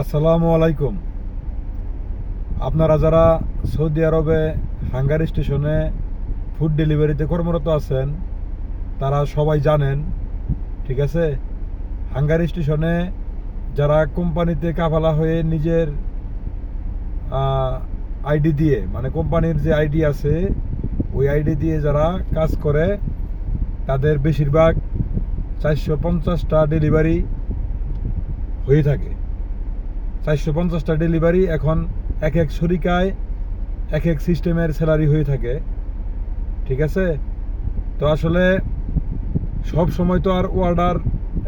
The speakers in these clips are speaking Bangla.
আসসালামু আলাইকুম। আপনারা যারা সৌদি আরবে হাঙ্গারি স্টেশনে ফুড ডেলিভারিতে কর্মরত আছেন, তারা সবাই জানেন, ঠিক আছে? হাঙ্গারি স্টেশনে যারা কোম্পানিতে কাফালা হয়ে নিজের আইডি দিয়ে মানে কোম্পানির যে আইডি আছে, ওই আইডি দিয়ে যারা কাজ করে, তাদের বেশিরভাগ চারশো পঞ্চাশটা ডেলিভারি হয়ে থাকে। চারশো পঞ্চাশটা ডেলিভারি এখন এক এক শরিকায় এক এক সিস্টেমের স্যালারি হয়ে থাকে। ঠিক আছে? তো আসলে সব সময় তো আর অর্ডার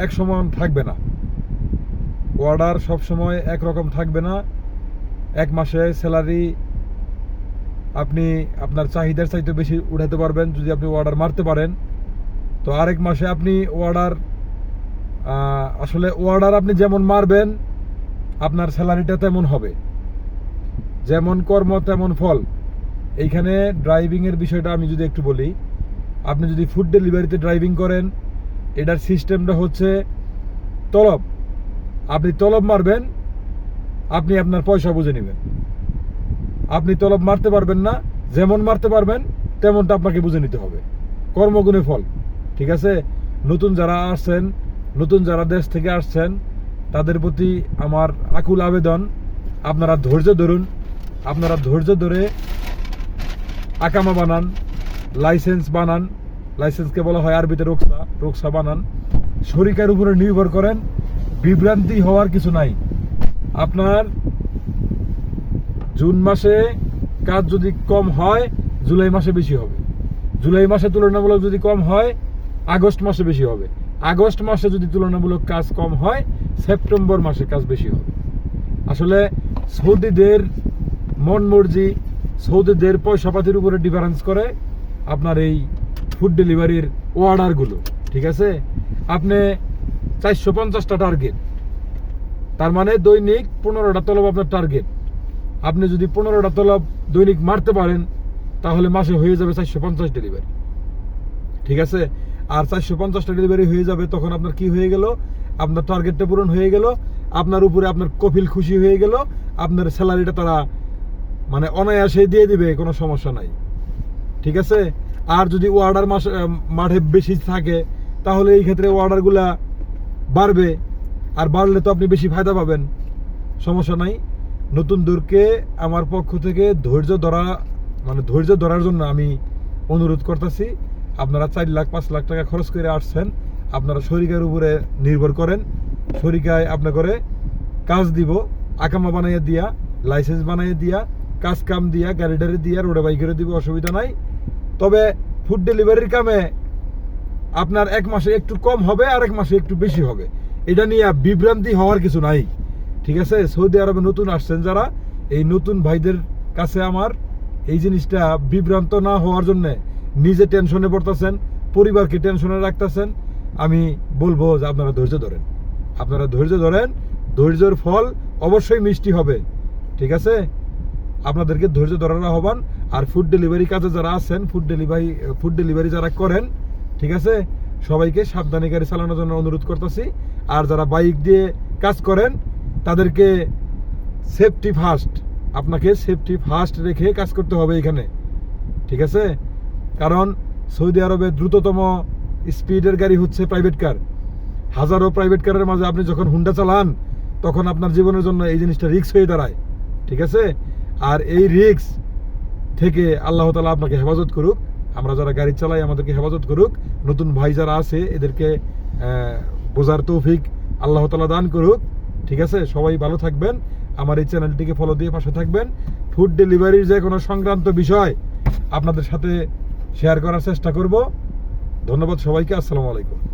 এক সমান থাকবে না। অর্ডার সব সময় এক রকম থাকবে না। এক মাসে স্যালারি আপনি আপনার চাহিদার চাইতে বেশি উঠাতে পারবেন যদি আপনি অর্ডার মারতে পারেন। তো আরেক মাসে আপনি অর্ডার আসলে অর্ডার আপনি যেমন মারবেন আপনার স্যালারিটা তেমন হবে। যেমন কর্ম, তেমন ফল। এইখানে ড্রাইভিংয়ের বিষয়টা আমি যদি একটু বলি, আপনি যদি ফুড ডেলিভারিতে ড্রাইভিং করেন, এটার সিস্টেমটা হচ্ছে তলব। আপনি তলব মারবেন, আপনি আপনার পয়সা বুঝে নেবেন। আপনি তলব মারতে পারবেন না, যেমন মারতে পারবেন, তেমনটা আপনাকে বুঝে নিতে হবে। কর্মগুণে ফল, ঠিক আছে? নতুন যারা আসছেন, নতুন যারা দেশ থেকে আসছেন তাদের প্রতি আমার আকুল আবেদন। আপনারা ধৈর্য ধরুন। আপনারা ধৈর্য ধরে আকামা বানান, লাইসেন্স বানান। লাইসেন্সকে বলা হয় আরবিতে রোকসা রোকসা বানান। শরিকার উপরে নির্ভর করেন। বিভ্রান্তি হওয়ার কিছু নাই। আপনার জুন মাসে কাজ যদি কম হয়, জুলাই মাসে বেশি হবে। জুলাই মাসে তুলনামূলক যদি কম হয় আগস্ট মাসে বেশি হবে। আগস্ট মাসে যদি তুলনামূলক কাজ কম হয়, সেপ্টেম্বর মাসে কাজ বেশি হবে। আসলে সৌদিদের মন মর্জি, সৌদিদের পয়সাপাতির উপরে ডিফারেন্স করে আপনার এই ফুড ডেলিভারির অর্ডারগুলো ঠিক আছে? আপনি চারশো পঞ্চাশটা টার্গেট তার মানে দৈনিক পনেরোটা তলব আপনার টার্গেট আপনি যদি পনেরোটা তলব দৈনিক মারতে পারেন, তাহলে মাসে হয়ে যাবে চারশো পঞ্চাশ ডেলিভারি ঠিক আছে? আর চারশো পঞ্চাশটা ডেলিভারি হয়ে যাবে, তখন আপনার কি হয়ে গেল? আপনার টার্গেটটা পূরণ হয়ে গেল, আপনার উপরে আপনার কপিল খুশি হয়ে গেল, আপনার স্যালারিটা তারা মানে অনায়াসে দিয়ে দিবে, কোনো সমস্যা নাই। ঠিক আছে? আর যদি অর্ডার মাস মাঠে বেশি থাকে, তাহলে এই ক্ষেত্রে অর্ডারগুলা বাড়বে, আর বাড়লে তো আপনি বেশি ফায়দা পাবেন। সমস্যা নাই। নতুন দূরকে আমার পক্ষ থেকে ধৈর্য ধরা মানে ধৈর্য ধরার জন্য আমি অনুরোধ করতেছি। আপনারা চার লাখ, পাঁচ লাখ টাকা খরচ করে আসছেন, আপনারা শরিকার উপরে নির্ভর করেন, শরিকায় আপনা করে কাজ দিব, আকামা বানাইয়া দিয়া, লাইসেন্স বানাইয়া দিয়া, কাজ কাম দিয়া গাড়িটারে দিয়া, রোডে বাইকেরে দিব, অসুবিধা নাই। তবে ফুড ডেলিভারির কামে আপনার এক মাসে একটু কম হবে আর এক মাসে একটু বেশি হবে। এটা নিয়ে বিভ্রান্তি হওয়ার কিছু নাই। ঠিক আছে? সৌদি আরবে নতুন আসছেন যারা, এই নতুন ভাইদের কাছে আমার এই জিনিসটা বিভ্রান্ত না হওয়ার জন্য নিজে টেনশনে পড়তেছেন, পরিবারকে টেনশনে রাখতেছেন। আমি বলব যে আপনারা ধৈর্য ধরেন। আপনারা ধৈর্য ধরেন, ধৈর্যর ফল অবশ্যই মিষ্টি হবে। ঠিক আছে? আপনাদেরকে ধৈর্য ধরার আহ্বান। আর ফুড ডেলিভারি কাজে যারা আছেন ফুড ডেলিভারি ফুড ডেলিভারি যারা করেন, ঠিক আছে? সবাইকে সাবধানে গাড়ি চালানোর জন্য অনুরোধ করতেছি। আর যারা বাইক দিয়ে কাজ করেন, তাদেরকে সেফটি ফার্স্ট আপনাকে সেফটি ফার্স্ট রেখে কাজ করতে হবে এখানে। ঠিক আছে? কারণ সৌদি আরবে দ্রুততম স্পিডের গাড়ি হচ্ছে প্রাইভেট কার হাজারো প্রাইভেট কারের মাঝে আপনি যখন হুন্ডা চালান, তখন আপনার জীবনের জন্য এই জিনিসটা রিক্স হয়ে দাঁড়ায়। ঠিক আছে? আর এই রিক্স থেকে আল্লাহ তালা আপনাকে হেফাজত করুক। আমরা যারা গাড়ি চালাই, আমাদেরকে হেফাজত করুক। নতুন ভাই যারা আছে, এদেরকে বোঝার তৌফিক আল্লাহ তালা দান করুক। ঠিক আছে? সবাই ভালো থাকবেন। আমার এই চ্যানেলটিকে ফলো দিয়ে পাশে থাকবেন। ফুড ডেলিভারির যে কোনো সংক্রান্ত বিষয় আপনাদের সাথে শেয়ার করার চেষ্টা করব। ধন্যবাদ সবাইকে আসসালামু আলাইকুম।